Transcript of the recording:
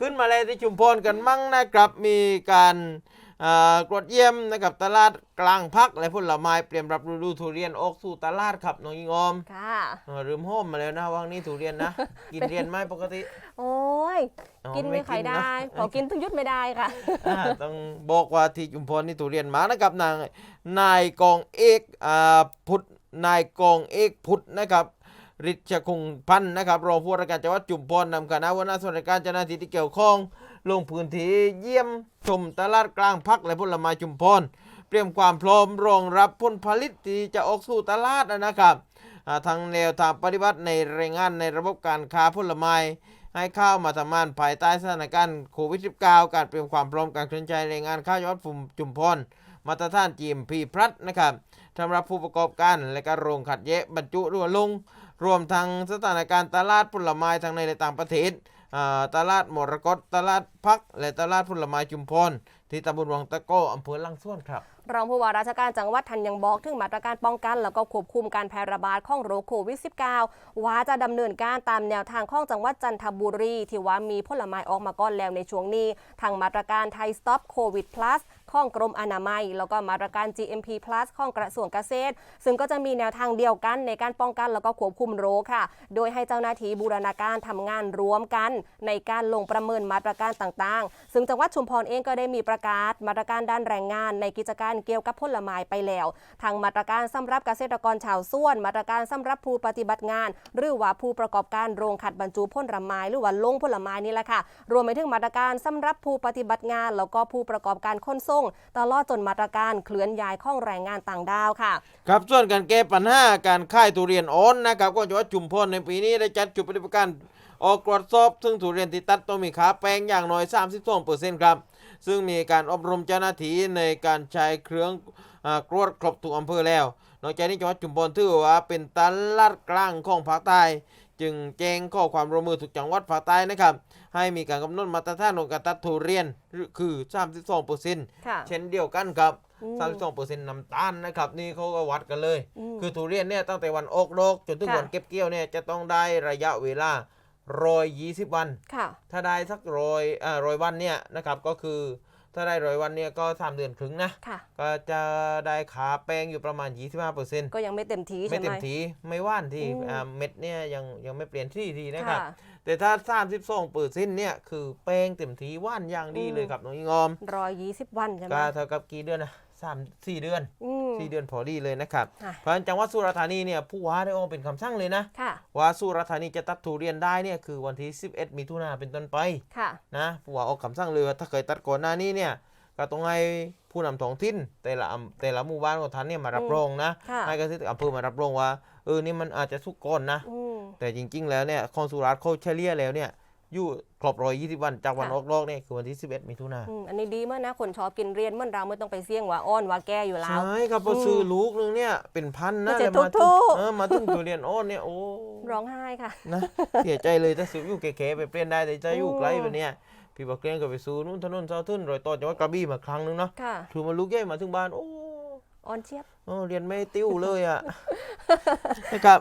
ขึ้นมาเลยที่ชุมพรกันมั่งนะครับมีการอ่ากรวดเยี่ยมนะครับตลาดกลางพักและผลไม้เตรียมรับฤดูทุเรียนออกสู่ตลาดครับน้องยิงออมค่ะเออลืมโฮมมาแล้วนะวังนี้ทุเรียนนะ กินเรียนไหมปกติ โอ้ยอ๋อกินไม่ค่อยได้นะพอกินทุกยุดไม่ได้ค่ะอ่าต้องบอกว่าที่ชุมพรนี่ทุเรียนมานะครับนางนายกองเอกอ่าพุทธนายกองเอกพุทธนะครับ ฤทธิ์ชคงพันธ์นะครับรองผู้ว่าราชการจังหวัดจุมพรนำคณะหัวนาส่วนราชการเจ้าหน้าที่ที่เกี่ยวข้อง ลงพื้นที่เยี่ยมชมตลาดกลางพักและผลไม้จุมพรเตรียมความพร้อมรองรับผลผลิตที่จะออกสู่ตลาดนะครับทางแนวทางปฏิบัติในแรงงานในระบบการค้าผลไม้ให้ข้าวมาทำงานภายใต้สถานการณ์โควิด -19 การเตรียมความพร้อมการเคลื่อนใจแรงงานข้าวยอดฟุ่มจุมพรมาตรฐาน GMP พลัดนะครับสำหรับผู้ประกอบการและก็โรงขัดแยะบรรจุรั่วลง รวมทั้งสถานการณ์ตลาดผลไม้ทั้งในและต่างประเทศตลาดมรกตตลาดพัก และตลาดผลไม้จุมพรที่ตำบลวังตะโก้อำเภอลังส่วนครับรองผู้ว่าราชการจังหวัดทันยังบอกถึงมาตรการป้องกัน แล้วก็ควบคุมการแพร่ระบาดของโรคโควิด -19 ว่าจะดำเนินการตามแนวทางของจังหวัดจันทบุรี ที่ว่ามีผลไม้ออกมาก่อนแล้วในช่วงนี้ ทางมาตรการไทย Stop COVID Plus ของกรมอนามัย แล้วก็มาตรการ GMP Plus ของกระทรวงเกษตร ซึ่งก็จะมีแนวทางเดียวกันในการป้องกันแล้วก็ควบคุมโรคค่ะ โดยให้เจ้าหน้าที่บูรณาการทำงานร่วมกัน ในการลงประเมินมาตรการต่างๆ ซึ่งจังหวัดชุมพรเองก็ได้มีประกาศมาตรการด้านแรงงานในกิจการเกี่ยวกับผลไม้ไปแล้วทางมาตรการสำหรับเกษตรกรชาวสวน มาตรการสำหรับผู้ปฏิบัติงาน หรือว่าผู้ประกอบการโรงขัดบรรจุผลไม้หรือว่าลงผลไม้นี่แหละค่ะ รวมไปถึงมาตรการสำหรับผู้ปฏิบัติงาน แล้วก็ผู้ประกอบการขนส่งตลอดจนมาตรการเคลื่อนย้ายข้องแรงงานต่างดาวค่ะ ครับส่วนการแก้ปัญหาการค่ายทุเรียนอ่อนนะครับก็จังหวัดจุมพรในปีนี้ได้จัดจุดปฏิบัติการ ออกตรวจสอบ ซึ่งทุเรียนที่ตัดต้องมีขาแปลงอย่างน้อย 32%ครับ ซึ่งมีการอบรมเจ้าหน้าที่ในการใช้เครื่องอากรวดครบทุกอำเภอแล้ว นอกจากนี้จังหวัดจุมพรถือว่าเป็นตลาดกลางของภาคใต้จึงแจ้งข้อความร่วมมือทุกจังหวัดภาคใต้นะครับ ให้มีการกำหนดมาตรฐานของการตัดทุเรียนคือ 32%ค่ะเช่นเดียวกันครับอืม32%น้ำตาลนะครับ นี่เขาก็วัดกันเลยอืมคือทุเรียนเนี่ยตั้งแต่วันออกดอกจนถึงค่ะวันเก็บเกี่ยวเนี่ยจะต้องได้ระยะเวลา ร้อยยี่สิบวันค่ะถ้าได้สักร้อยอ่าร้อยวันเนี่ยนะครับก็คือถ้าได้ร้อยวันเนี่ยก็สามเดือนครึ่งนะค่ะก็จะได้ขาแป้งอยู่ประมาณ 25%ก็ยังไม่เต็มทีไม่ใช่ไหมเต็มทีไม่ว่านที่อืมอ่าเม็ดเนี่ยยังยังไม่เปลี่ยนที่ทีนะครับค่ะแต่ถ้า 32เปอร์เซ็นต์เนี่ยคือแป้งเต็มทีว่านอย่างดีอืมเลยครับน้องอิงออมรอยยี่สิบวันใช่ไหมก็เท่ากับกี่เดือนนะ สามสี่เดือนอืม สี่เดือนพอดีเลยนะครับ ค่ะ เพราะฉะนั้นจังหวัดสุราษฎร์ธานีเนี่ยผู้ว่าได้ออกเป็นคำสั่งเลยนะ ค่ะ ว่าสุราษฎร์ธานีจะตัดทุเรียนได้เนี่ยคือวันที่ 11 มิถุนาเป็นต้นไปค่ะ นะผู้ว่าออกคำสั่งเลยว่าถ้าเคยตัดก่อนหน้านี้เนี่ยก็ต้องให้ผู้นำท้องถิ่นแต่ละอำแต่ละหมู่บ้านของท่านเนี่ยมารับรองนะค่ะ ให้เกษตรอำเภอมารับรองว่าเออนี่มันอาจจะสุกก่อนนะ อืม แต่จริงๆ แล้วเนี่ยคอนสุราษฎร์เขาเฉลี่ยแล้วเนี่ย อยู่ครบร้อยยี่สิบวันจากวันค่ะออกดอกเนี่ยคือวันที่11มิถุนาอืมอันนี้ดีมากนะคนชอบกินเรียนเหมื่อนเราไม่ต้องไปเสี่ยงว่าอ้อนว่าแก่อยู่แล้ว ใช่ครับพอซื้อลูกนึงเนี่ยเป็นพันนะมันจะแล้วมาทุกๆ เออมาถึงทุเรียนอ้อนเนี่ยโอ้ร้องไห้ค่ะ นะเสียใจเลยถ้าซื้ออยู่เก๋ๆไปเปลี่ยนได้แต่จะอยู่ไกลแบบเนี้ยพี่บอกเกรียงก็ไปซื้อนู่นถนนเซาทึนรอยต่อจังหวัดกระบี่มาครั้งนึงเนาะค่ะถือมาลูกใหญ่มาถึงบ้านโอ้อ่อนเชียบเออเรียนไม่ติ้วเลยอะ นะครับ